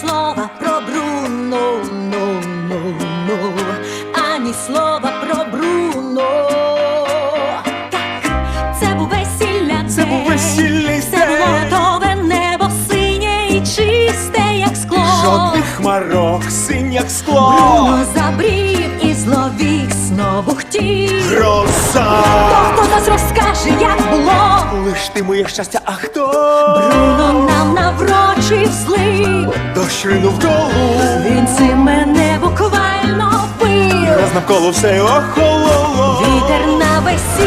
слова про Бруно, ну, ну, ну, ані слова про Бруно. Так, це був весілля Це був весільний Це було готове небо синє і чисте, як скло. Жодних хмарок, синь як скло, Бруно забрів і зловік знову хотів. гроза. Хто нас розкаже, як було? Лиш ти моє щастя, а хто? Бруно нам наврочив злий Дощ ринув долу, Він цим мене буквально вбив. раз навколо все охололо. Вітер на весіллі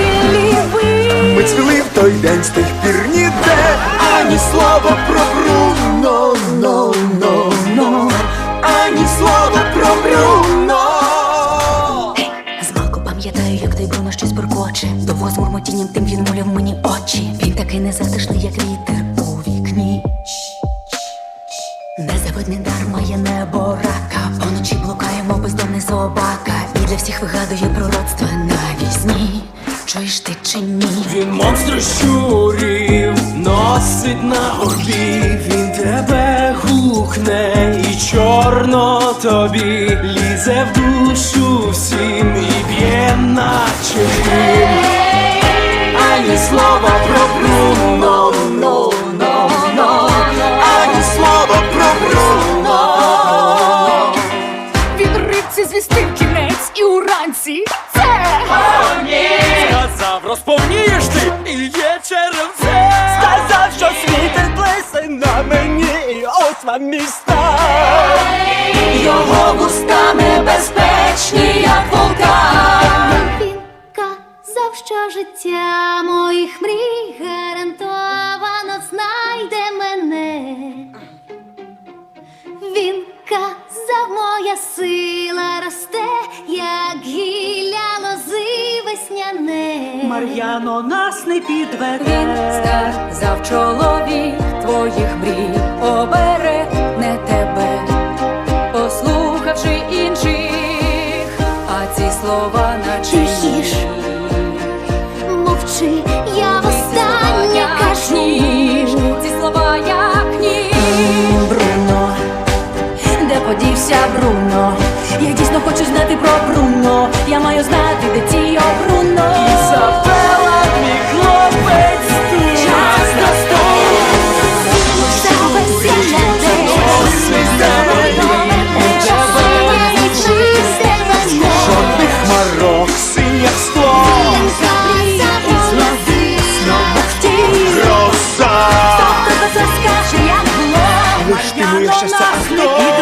буркоче. Довго з мурмотінням тим він муляв мені очі. Він такий незатишний, як вітер у вікні. Незавидний дар має небо рака. Поночі блукає, мов бездомний собака. І для всіх вигадує пророцтва на вісні. Чуєш ти чи ні? Він монстр щурів носить на горбі, він тебе гукне і чорно тобі лізе в душу всім б'є наче. Ані слова про Бруно, но, но, но, ані слова про Бруно. Він рибці звістив кінець і уранці це Сказав, розповнієш ти і є черевце. Сказав, що світер плесе на мені, і ось вам міста. Його вуста життя моїх мрій гарантовано знайде мене. Він казав, моя сила росте, як гілля лози весняне. Мар'яно нас не Він підведе. сказав чоловік твоїх мрій обере про Бруно. Я маю знати, де ті Бруно. Ізабела, мій хлопець тут. Час достойний. Це весілля. Синє. Жодних хмарок, синь скло, гроза. Хто це скаже, як було? Лиш ти моє щастя, а хто?